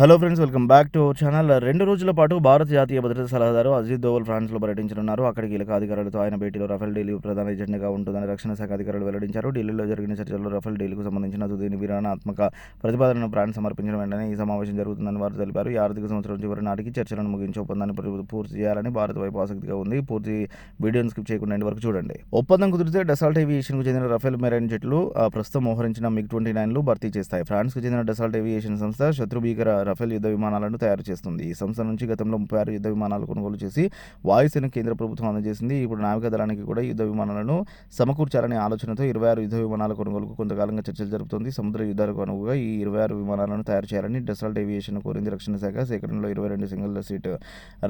Hello friends welcome back to our channel రెండు రోజుల పాటు భారత జాతీయ భద్రతా సలహాదారు అజిత్ దోవల్ ఫ్రాన్స్లో పర్యటించనున్నారు. అక్కడ కీలక అధికారులతో ఆయన భేటీలో రఫేల్ డీల్ ప్రధాన ఎజెండాగా ఉంటుందని రక్షణ శాఖ అధికారులు వెల్లడించారు. ఢిల్లీలో జరిగిన చర్చల్లో రఫేల్ డీల్కు సంబంధించిన తుది విరాణాత్మక ప్రతిపాదనను ఫ్రాన్స్ సమర్పించిన వెంటనే ఈ సమావేశం జరుగుతుందని వారు తెలిపారు. ఈ ఆర్థిక సంవత్సరం చివరి నాటికి చర్చలను ముగించి ఒప్పందాన్ని పూర్తి చేయాలని భారత వైపు ఆసక్తిగా ఉంది. పూర్తి వీడియోను స్కిప్ చేయకుండా వరకు చూడండి. ఒప్పందం కుదిరితే డెసాల్ట్ ఏవియేషన్కు చెందిన రఫేల్ మెరైన్ జెట్లు ఆ, ప్రస్తుతం మోహరించిన మిగ్ ట్వంటీ నైన్లు భర్తీ చేస్తాయి. ఫ్రాన్స్కు చెందిన డెసాల్ట్ ఏవియేషన్ సంస్థ శత్రు భీకర రఫేల్ యుద్ధ విమానాలను తయారు చేస్తుంది. ఈ సంస్థ నుంచి గతంలో ముప్పై ఆరు యుద్ధ విమానాలు కొనుగోలు చేసి వాయుసేన కేంద్ర ప్రభుత్వం అందజేసింది. ఇప్పుడు నావికాదళానికి కూడా యుద్ధ విమానాలను సమకూర్చాలనే ఆలోచనతో ఇరవై ఆరు యుద్ధ విమానాల కొనుగోలుకు కొంతకాలంగా చర్చలు జరుపుతోంది. సముద్ర యుద్ధాలకు అనుగుగా ఈ ఇరవై ఆరు విమానాలను తయారు చేయాలని డెసాల్ట్ ఏవియేషన్ కోరింది రక్షణ శాఖ. సేకరణలో ఇరవై రెండు single seat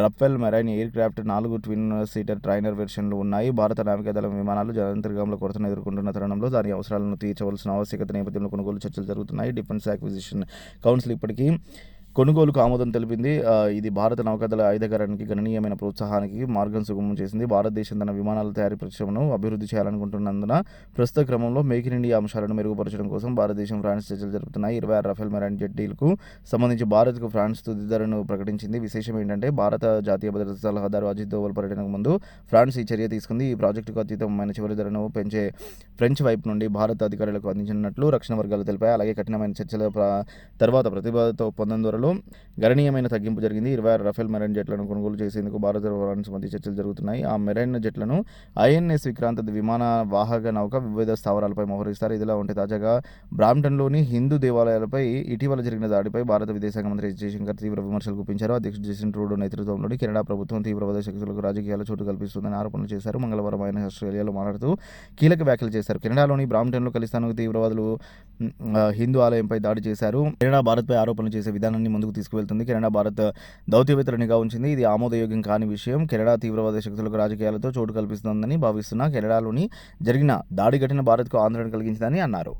Rafale marine aircraft నాలుగు ట్విన్ సీటర్ ట్రైనర్ వెర్షన్లు ఉన్నాయి. భారత నావికాదళం విమానాలు జలాంతర్గంలో కొరతను ఎదుర్కొంటున్న తరుణంలో దాని అవసరాలను తీర్చవలసిన ఆవశ్యకత నేపథ్యంలో కొనుగోలు చర్చలు జరుగుతున్నాయి. డిఫెన్స్ అక్విజిషన్ కౌన్సిల్ ఇప్పటికీ కొనుగోలుకు ఆమోదం తెలిపింది. ఇది భారత నౌకాదళ ఆయుధకరణకి గణనీయమైన ప్రోత్సాహానికి మార్గం సుగమం చేసింది. భారతదేశం తన విమానాల తయారీ పరిశ్రమను అభివృద్ధి చేయాలనుకుంటున్నందున ప్రస్తుత క్రమంలో మేక్ ఇన్ ఇండియా అంశాలను మెరుగుపరచడం కోసం భారతదేశం ఫ్రాన్స్ చర్చలు జరుపుతున్నాయి. ఇరవై ఆరు రఫేల్ మెరైన్ జెట్ డీల్కు సంబంధించి భారత్కు ఫ్రాన్స్ తుది ధరను ప్రకటించింది. విశేషం ఏంటంటే భారత జాతీయ భద్రతా సలహాదారు అజిత్ దోవల్ పర్యటనకు ముందు ఫ్రాన్స్ ఈ చర్య తీసుకుంది. ఈ ప్రాజెక్టుకు అత్యుత్తమమైన చివరి ధరను పెంచే ఫ్రెంచ్ వైపు నుండి భారత అధికారులకు అందించినట్లు రక్షణ వర్గాలు తెలిపాయి. అలాగే కఠినమైన చర్చల తర్వాత ప్రతిభతో ఒప్పందం ధరలో గణనీయమైన తగ్గింపు జరిగింది. ఇరవై ఆరు రఫేల్ మెరైన్ జెట్లను కొనుగోలు చేసేందుకు భారత ఫ్రాన్స్ మధ్య చర్చలు జరుగుతున్నాయి. ఆ మెరైన్ జెట్లను ఐఎన్ఎస్ విక్రాంత్ విమాన వాహక నౌక వివిధ స్థావరాలపై మోహరిస్తారు. ఇదిలా ఉంటే తాజాగా బ్రాంప్టన్లోని హిందూ దేవాలయాలపై ఇటీవల జరిగిన దాడిపై భారత విదేశాంగ మంత్రి జయశంకర్ తీవ్ర విమర్శలు గుప్పించారు. అధ్యక్షుడు జస్టిన్ ట్రూడో నేతృత్వంలోని కెనడా ప్రభుత్వం తీవ్రవాద శక్తులకు రాజకీయాల చోటు కల్పిస్తుందని ఆరోపణలు చేశారు. మంగళవారం ఆయన ఆస్ట్రేలియాలో మాట్లాడుతూ కీలక వ్యాఖ్యలు చేశారు. కెనడాలోని బ్రాంప్టన్లో కలిస్తాను తీవ్రవాదులు హిందూ ఆలయంపై దాడి చేశారు. కెనడా భారత్పై ఆరోపణలు చేసే విధానాన్ని ముందుకు తీసుకువెళ్తుంది. కెనడా భారత్ దౌత్యవేత్తలనిగా ఉంచింది. ఇది ఆమోదయోగ్యం కాని విషయం. కెనడా తీవ్రవాద శక్తులకు రాజకీయాలతో చోటు కల్పిస్తుందని భావిస్తున్న కెనడాలోని జరిగిన దాడి ఘటన భారత్కు ఆందోళన కలిగించిందని అన్నారు.